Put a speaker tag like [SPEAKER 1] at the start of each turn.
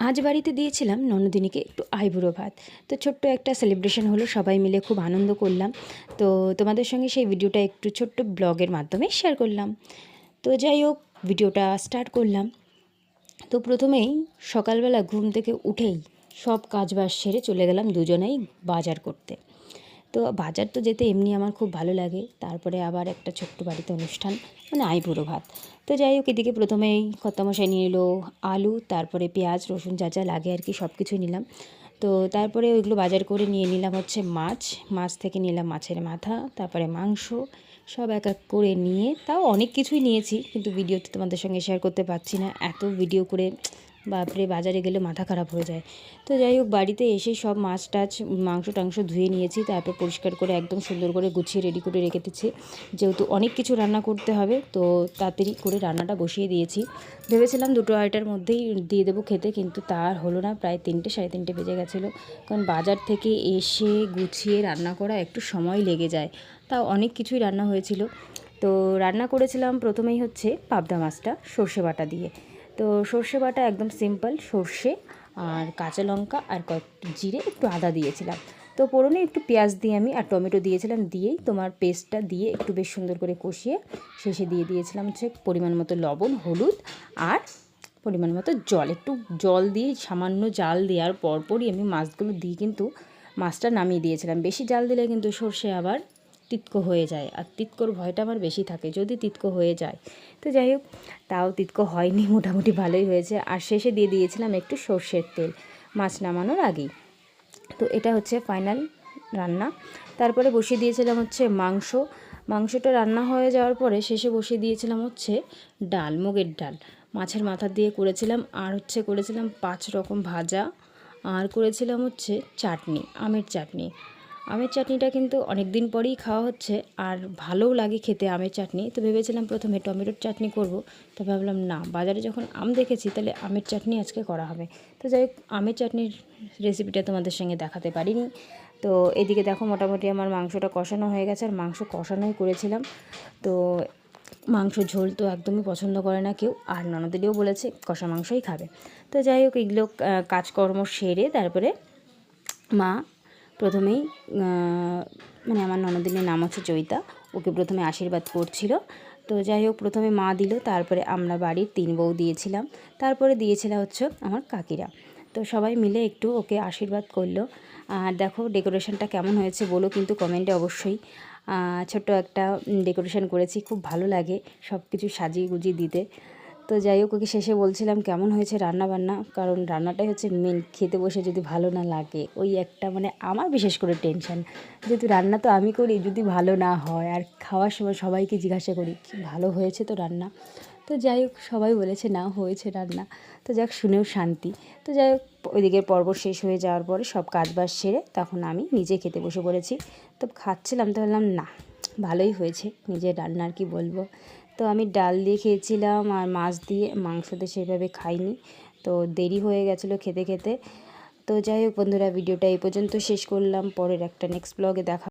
[SPEAKER 1] আজ বাড়িতে দিয়েছিলাম ননদিনীকে একটু আইবুড়ো ভাত। তো ছোট্ট একটা সেলিব্রেশন হলো, সবাই মিলে খুব আনন্দ করলাম। তো তোমাদের সঙ্গে সেই ভিডিওটা একটু ছোট্ট ব্লগের মাধ্যমে শেয়ার করলাম। তো যাই হোক, ভিডিওটা স্টার্ট করলাম। তো প্রথমেই সকালবেলা ঘুম থেকে উঠেই সব কাজবাজ সেরে চলে গেলাম দুজনেই বাজার করতে। তো বাজার তো যেতে এমনি আমার খুব ভালো লাগে। তারপরে আবার একটা ছোট্ট বাড়িতে অনুষ্ঠান মানে আইবুড়ো ভাত। তো যাই হোক, এদিকে প্রথমেই কর্তামশাই নিয়ে এলো আলু, তারপরে পেঁয়াজ, রসুন যা যা লাগে আর কি সব কিছুই নিলাম। তো তারপরে ওইগুলো বাজার করে নিয়ে নিলাম হচ্ছে মাছ। মাছ থেকে নিলাম মাছের মাথা, তারপরে মাংস, সব এক এক করে নিয়ে, তাও অনেক কিছুই নিয়েছি, কিন্তু ভিডিওতে তোমাদের সঙ্গে শেয়ার করতে পারছি না। এত ভিডিও করে বাপরে, বাজারে গেলে মাথা খারাপ হয়ে যায়। তো যাই হোক, বাড়িতে এসে সব মাছ টাছ, মাংস টাংস ধুয়ে নিয়েছি, তারপর পরিষ্কার করে একদম সুন্দর করে গুছিয়ে রেডি করে রেখে দিচ্ছি। যেহেতু অনেক কিছু রান্না করতে হবে, তো তাড়াতাড়ি করে রান্নাটা বসিয়ে দিয়েছি। ভেবেছিলাম দুটো আড়াইটার মধ্যেই দিয়ে দেবো খেতে, কিন্তু তার হলো না, প্রায় তিনটে, সাড়ে তিনটে বেজে গেছিল। কারণ বাজার থেকে এসে গুছিয়ে রান্না করা একটু সময় লেগে যায়। তাও অনেক কিছুই রান্না হয়েছিল। তো রান্না করেছিলাম প্রথমেই হচ্ছে পাবদা মাছটা, সর্ষে বাটা দিয়ে। তো সর্ষে বাটা একদম সিম্পল সর্ষে আর কাঁচা লঙ্কা আর কয়েক জিরে একটু আদা দিয়েছিলাম। তো পোড়নে একটু পেঁয়াজ দিয়ে আমি আর টমেটো দিয়েছিলাম, দিয়েই তোমার পেস্টটা দিয়ে একটু বেশ সুন্দর করে কষিয়ে শেষে দিয়ে দিয়েছিলাম হচ্ছে পরিমাণ মতো লবণ, হলুদ আর পরিমাণ মতো জল। একটু জল দিয়ে সামান্য জাল দেওয়ার পরপরই আমি মাছগুলো দিয়ে কিন্তু মাছটা নামিয়ে দিয়েছিলাম। বেশি জাল দিলে কিন্তু সর্ষে আবার তিতকো হয়ে যায়। আর তিতকোর ভয়টা আমার বেশি থাকে, যদি তিতকো হয়ে যায়। তো যাই হোক, তাও তিতকো হয়নি, মোটামুটি ভালোই হয়েছে। আর শেষে দিয়ে দিয়েছিলাম একটু সর্ষের তেল, মাছ নামানোর আগেই। তো এটা হচ্ছে ফাইনাল রান্না। তারপরে বসিয়ে দিয়েছিলাম হচ্ছে মাংস। মাংসটা রান্না হয়ে যাওয়ার পরে শেষে বসিয়ে দিয়েছিলাম হচ্ছে ডাল, মুগের ডাল। মাছের মাথা দিয়ে করেছিলাম, আর হচ্ছে করেছিলাম পাঁচ রকম ভাজা। আর করেছিলাম হচ্ছে চাটনি, আমের চাটনি। আমের চাটনিটা কিন্তু অনেক দিন পরেই খাওয়া হচ্ছে আর ভালোও লাগে খেতে আমের চাটনি। তো ভেবেছিলাম প্রথমে টমেটোর চাটনি করব, তো ভাবলাম না, বাজারে যখন আম দেখেছি তাহলে আমের চাটনি আজকে করা হবে। তো যাই হোক, আমের চাটনির রেসিপিটা তোমাদের সঙ্গে দেখাতে পারিনি। তো এদিকে দেখো মোটামুটি আমার মাংসটা কষানো হয়ে গেছে, আর মাংস কষানোই করেছিলাম। তো মাংস ঝোল তো একদমই পছন্দ করে না কেউ, আর ননদেরও বলেছে কষা মাংসই খাবে। তো যাই হোক, এগুলো কাজকর্ম সেরে তারপরে মা প্রথমেই মানে আমার ননদিনের নাম হচ্ছে চৈতা। ওকে প্রথমে আশীর্বাদ করছিল। তো যাই হোক, প্রথমে মা দিল, তারপরে আমরা বাড়ির তিন বউ দিয়েছিলাম। তারপরে দিয়েছিল হচ্ছে আমার কাকিরা। তো সবাই মিলে একটু ওকে আশীর্বাদ করল। আর দেখো, ডেকোরেশনটা কেমন হয়েছে বলো কিন্তু কমেন্টে অবশ্যই। ছোট্ট একটা ডেকোরেশন করেছি, খুব ভালো লাগে সব কিছু সাজিয়ে গুজিয়ে দিতে। তো যাই হোক, ওকে শেষে বলছিলাম কেমন হয়েছে রান্না বান্না কারণ রান্নাটাই হচ্ছে মেন খেতে বসে যদি ভালো না লাগে। ওই একটা মানে আমার বিশেষ করে টেনশন যেহেতু রান্না তো আমি করি, যদি ভালো না হয়, আর খাওয়ার সময় সবাইকে জিজ্ঞাসা করি ভালো হয়েছে তো রান্না? তো যাই হোক, সবাই বলেছে, না, হয়েছে রান্না। তো যাক, শুনেও শান্তি। তো যাই হোক, ওইদিকের পর্ব শেষ হয়ে যাওয়ার পরে সব কাজ বাজ সেরে তখন আমি নিজে খেতে বসে পড়েছি। তো খাচ্ছিলাম, তো বললাম না, ভালোই হয়েছে, নিজের রান্নার কি বলব? তো আমি ডাল দিয়ে খেয়েছিলাম আর মাছ দিয়ে, মাংস দিয়ে সেভাবে খাইনি। তো দেরি হয়ে গেছিল খেতে খেতে। তো যাই হোক বন্ধুরা, ভিডিওটা এই পর্যন্ত শেষ করলাম। পরের একটা নেক্সট ব্লগে দেখা